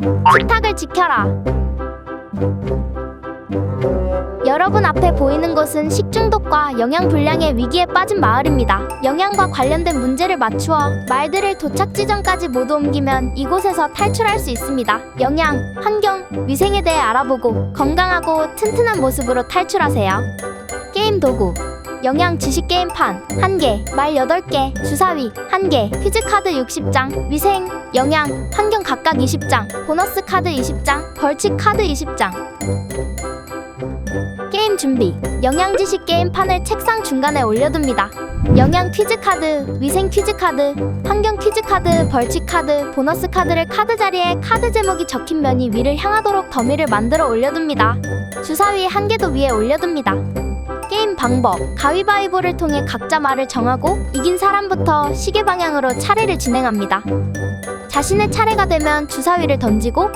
식탁을 지켜라. 여러분 앞에 보이는 곳은 식중독과 영양 불량의 위기에 빠진 마을입니다. 영양과 관련된 문제를 맞추어 말들을 도착 지점까지 모두 옮기면 이곳에서 탈출할 수 있습니다. 영양, 환경, 위생에 대해 알아보고 건강하고 튼튼한 모습으로 탈출하세요. 게임 도구 영양 지식 게임판 1개, 말 8개, 주사위 1개, 퀴즈 카드 60장, 위생, 영양, 환경 각각 20장, 보너스 카드 20장, 벌칙 카드 20장. 게임 준비. 영양 지식 게임판을 책상 중간에 올려둡니다. 영양 퀴즈 카드, 위생 퀴즈 카드, 환경 퀴즈 카드, 벌칙 카드, 보너스 카드를 카드 자리에 카드 제목이 적힌 면이 위를 향하도록 더미를 만들어 올려둡니다. 주사위 한 개도 위에 올려둡니다. 게임 방법 가위바위보를 통해 각자 말을 정하고 이긴 사람부터 시계 방향으로 차례를 진행합니다. 자신의 차례가 되면 주사위를 던지고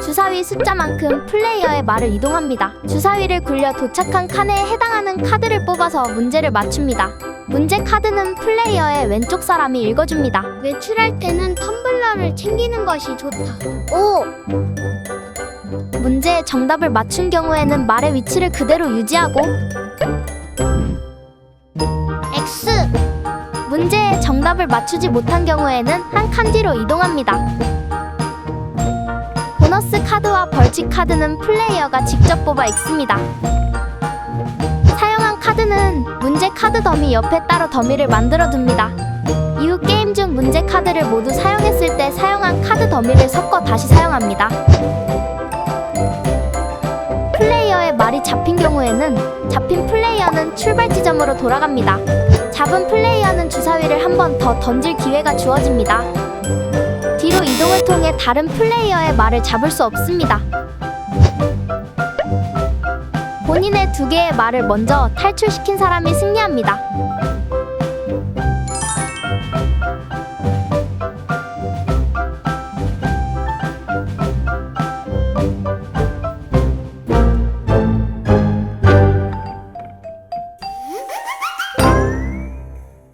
주사위 숫자만큼 플레이어의 말을 이동합니다. 주사위를 굴려 도착한 칸에 해당하는 카드를 뽑아서 문제를 맞춥니다. 문제 카드는 플레이어의 왼쪽 사람이 읽어줍니다. 외출할 때는 텀블러를 챙기는 것이 좋다. 오! 문제의 정답을 맞춘 경우에는 말의 위치를 그대로 유지하고 X! 문제의 정답을 맞추지 못한 경우에는 한 칸 뒤로 이동합니다. 보너스 카드와 벌칙 카드는 플레이어가 직접 뽑아 읽습니다. 사용한 카드는 문제 카드 더미 옆에 따로 더미를 만들어 둡니다. 이후 게임 중 문제 카드를 모두 사용했을 때 사용한 카드 더미를 섞어 다시 사용합니다. 경우에는 잡힌 플레이어는 출발 지점으로 돌아갑니다. 잡은 플레이어는 주사위를 한 번 더 던질 기회가 주어집니다. 뒤로 이동을 통해 다른 플레이어의 말을 잡을 수 없습니다. 본인의 두 개의 말을 먼저 탈출시킨 사람이 승리합니다.